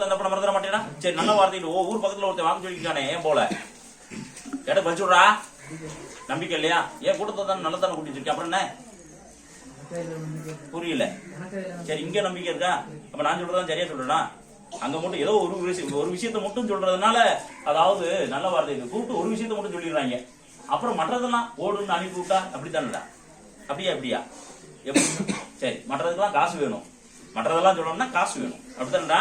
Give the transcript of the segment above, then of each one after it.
கொடுத்து அந்த பணம் மறந்துட மாட்டேனா? சரி நல்ல வார்த்தையில் ஓ ஊர் பக்கத்துல ஒருத்தன் வாங்க சொல்லிருக்கானே ஏன் போல? கேட்ட பறிச்சு நம்பிக்கை இல்லையா? ஏன் கூட்டத்தை தானே நல்ல தானே கூட்டிட்டு இருக்கேன் அப்புறம் என்ன? புரியல. சரி இங்க நம்பிக்கை இருக்கா? அப்ப நான் சொல்றதா சரியா சொல்றேனா? அங்க மட்டும் ஏதோ ஒரு விஷயம் ஒரு விஷயத்த மட்டும் சொல்றதுனால அதாவது நல்ல வார்த்தை கூப்பிட்டு ஒரு விஷயத்த மட்டும் சொல்லிடுறாங்க. அப்புறம் மற்றதெல்லாம் ஓடுன்னு அனுப்பி விட்டா அப்படித்தானடா? அப்படியா அப்படியா எப்படி? சரி மற்றதுக்கெல்லாம் காசு வேணும். மற்றதெல்லாம் சொல்லணும்னா காசு வேணும். அப்படித்தானடா?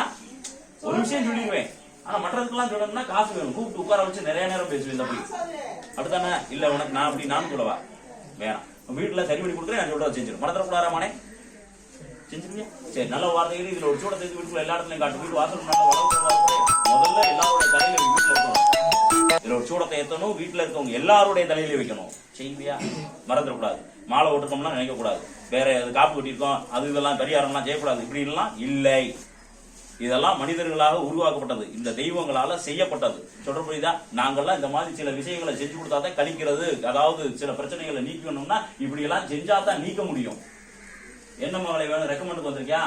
ஒரு விஷயம் சொல்லிடுவேன். ஆனா மற்றதுக்கெல்லாம் சொல்லணும்னா காசு வேணும். கூப்பிட்டு உட்கார வச்சு நிறைய நேரம் பேசுவேன் அப்படி அப்படித்தானே? இல்ல உனக்கு நான் அப்படி நானும் சொல்லவா வேணாம். வீட்டுல சரி பண்ணி கொடுத்துறேன் நான் சொல்றதை செஞ்சிடும் மறந்துட கூடாராமானே செஞ்சிருவியா சரி நல்ல வார்த்தைகள் இதுல ஒரு சூட தேர்த்து வீட்டுக்குள்ள எல்லா இடத்துலயும் காட்டு. வீட்டு வாசல் நல்ல முதல்ல எல்லாருடைய தலையில வீட்டுல இருக்கணும். இதுல ஒரு சூடத்தை ஏத்தணும். வீட்டுல இருக்கவங்க எல்லாருடைய தலையில வைக்கணும். செய்வியா மறந்துடக்கூடாது. மாலை ஓட்டுக்கோம்லாம் நினைக்க கூடாது வேற காப்பு கட்டியிருக்கோம். அது இதெல்லாம் பரிகாரம்லாம் செய்யக்கூடாது. இப்படி எல்லாம் இல்லை. இதெல்லாம் மனிதர்களாக உருவாக்கப்பட்டது. இந்த தெய்வங்களால செய்யப்பட்டது. சொல்ற புரியுதா நாங்கெல்லாம் இந்த மாதிரி சில விஷயங்களை செஞ்சு கொடுத்தா தான் கழிக்கிறது. அதாவது சில பிரச்சனைகளை நீக்கணும்னா இப்படி எல்லாம் செஞ்சா தான் நீக்க முடியும். என்ன மகளை வேணும்? ரெக்கமெண்டுக்கு வந்திருக்கியா?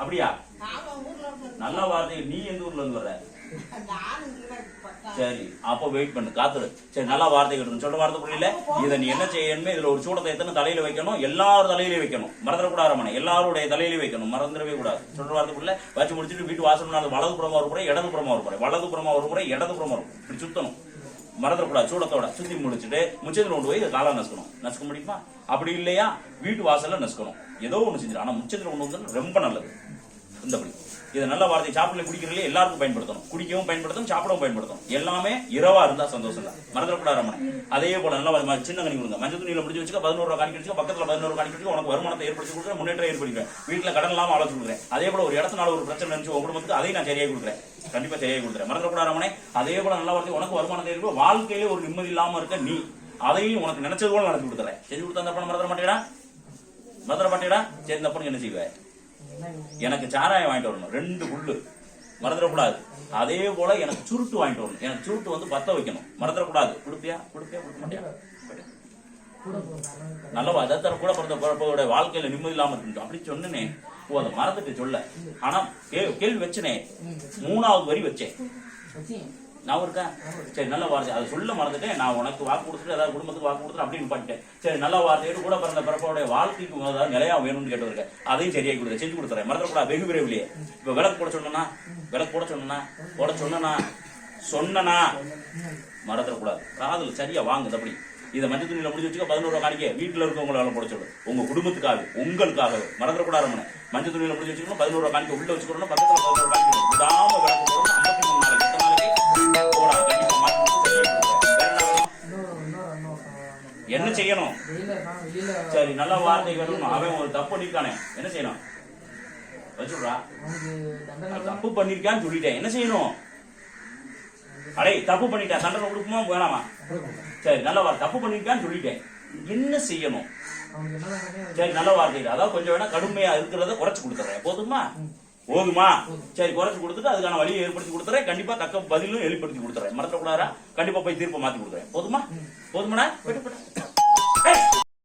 அப்படியா? நல்ல வார்த்தை. நீ எந்த ஊர்ல இருந்து வர சரி அப்ப வெயிட் பண்ணு காத்துரு. சரி நல்ல வார்த்தை கேட்டு சொல்ற வார்த்தை புரியல? இதை நீ என்ன செய்யணுமே இதுல ஒரு சூடத்தை எத்தனை தலையில வைக்கணும்? எல்லாரும் தலையிலயும் வைக்கணும். மறந்துடக்கூடாது மனை எல்லாருடைய தலையிலயும் வைக்கணும். மறந்துடவே கூடாது. சொல்ற வார்த்தை புரியல? வச்சு முடிச்சுட்டு வீட்டு வாசல் நாள் வலது புறமா ஒரு முறை இடது புறமா ஒரு முறை வலது புறமா ஒரு முறை இடது புறமா ஒரு இப்படி சுத்தணும். மறந்துடக்கூடாது சூடத்தோட. சுத்தி முடிச்சுட்டு முச்சத்தில் கொண்டு போய் இதை காலை நசுக்கணும். நசுக்க முடியுமா? அப்படி இல்லையா? வீட்டு வாசல்ல நசுக்கணும். ஏதோ ஒண்ணு செஞ்சிடும் ஆனா முச்சத்தில் கொண்டு வந்து ரொம்ப நல்லது. இந்தபடி. இது நல்ல வார்த்தை. சாப்பிடல குடிக்கிறதுல எல்லாருக்கும் பயன்படுத்தணும். குடிக்கவும் பயன்படுத்தணும் சாப்பிடவும் பயன்படுத்தணும். எல்லாமே இரவா இருந்தா சந்தோஷம் தான் மறந்துடக்கூடாது ரமணன் அதே போல நல்ல சின்ன கணி கொடுங்க. மஞ்சள் துணியில முடிஞ்சு வச்சுக்க பதினோரு ரூபா காணிக்க வச்சுக்க பக்கத்துல பதினோரு காணிக்க வச்சுக்க உனக்கு வருமானத்தை ஏற்படுத்தி கொடுக்குறேன் முன்னேற்றம் ஏற்படுத்துறேன் வீட்டுல கடன் இல்லாம ஆலோசனை கொடுக்குறேன். அதே போல ஒரு இடத்துல ஒரு பிரச்சனை நினைச்சு உங்க குடும்பத்துக்கு அதையும் நான் சரியாக கொடுக்குறேன். கண்டிப்பா சரியாக கொடுக்குறேன். மறந்துடக்கூடாது ரமணே. அதே போல நல்ல வார்த்தை. உனக்கு வருமானத்தை இருக்கும் வாழ்க்கையிலே ஒரு நிம்மதி இல்லாம இருக்க நீ. அதையும் உனக்கு நினைச்சது போல நடத்தி கொடுத்துறேன் செஞ்சு கொடுத்தா அந்த பணம் மறந்துட மாட்டேடா? மறந்துட மாட்டேடா? சரி இந்த பொண்ணுக்கு என்ன செய்வேன் எனக்கு சாராயம் வாங்கிட்டு வரணும். ரெண்டு புல்லு. மறந்துடக்கூடாது. அதே போல எனக்கு சுருட்டு வாங்கிட்டு வரணும். எனக்கு சுருட்டு வந்து பத்த வைக்கணும். மறந்துடக்கூடாது. கொடுப்பியா? கொடுப்பியா? கொடுக்க மாட்டியா? நல்லவா? அதான் கூட பிறந்த பிறப்போட வாழ்க்கையில நிம்மதி இல்லாம இருக்கு அப்படி சொன்னனே. ஓ அதை மறந்துட்டு சொல்ல. ஆனா கேள்வி வச்சனே. மூணாவது வரி வச்சேன். நான் இருக்கா? சரி நல்ல வார்த்தை. அதை சொல்ல மறந்துட்டேன். நான் உனக்கு வாக்கு கொடுத்துட்டு ஏதாவது குடும்பத்துக்கு வாக்கு கொடுத்துட்டு அப்படின்னு பண்ணிட்டேன். சரி நல்ல வார்த்தையோடு கூட பிறந்த பிறப்போடைய வாழ்க்கைக்கு ஏதாவது நிலையா வேணும்னு கேட்டிருக்கேன். அதையும் சரியாக கொடுத்தேன். செஞ்சு கொடுத்துறேன். மறந்துடக்கூடாது. வெகு விரைவிலேயே இப்ப விளக்கு போட சொன்னா விளக்கு போட சொன்னா போட சொன்னா சொன்னனா? மறந்துடக்கூடாது. காதல் சரியா வாங்குது அப்படி இதை மஞ்சள் துணியில முடிஞ்சு வச்சுக்க பதினோரு காணிக்க. வீட்டுல இருக்கவங்களால போட சொல்லு. உங்க குடும்பத்துக்காக உங்களுக்காக. மறந்துடக்கூடாது மஞ்சள் துணியில முடிஞ்சு வச்சுக்கணும் பதினோரு காணிக்க. உள்ள வச்சுக்கணும் பக்கத்துல பதினோரு காணிக்க. விடாம விளக்கு போடணும் என்ன செய்யணும்? சரி நல்ல வார்த்தை வேணும் அவன் ஒரு தப்பு பண்ணிருக்கானே. என்ன செய்யணும்? வச்சுடுறா. தப்பு பண்ணிருக்கான்னு சொல்லிட்டேன். என்ன செய்யணும்? அடே தப்பு பண்ணிட்டேன் தண்டனை கொடுக்குமா வேணாமா? சரி நல்ல வார்த்தை. தப்பு பண்ணிருக்கான்னு சொல்லிட்டேன். என்ன செய்யணும்? சரி நல்ல வார்த்தை அதாவது கொஞ்சம் வேணா கடுமையா இருக்கிறத குறைச்சு கொடுத்துறேன் போதுமா? போதுமா? சரி குறைச்சு கொடுத்துட்டு அதுக்கான வழியை ஏற்படுத்தி கொடுத்துறேன் கண்டிப்பா தக்க பதிலும் ஏற்படுத்தி கொடுத்துறேன் மறந்துடக்கூடாதா? கண்டிப்பா போய் தீர்ப்பை மாத்தி கொடுத்துறேன் போதுமா? போதுமாடா? போயிட்டு போயிட்டு. ஏய்,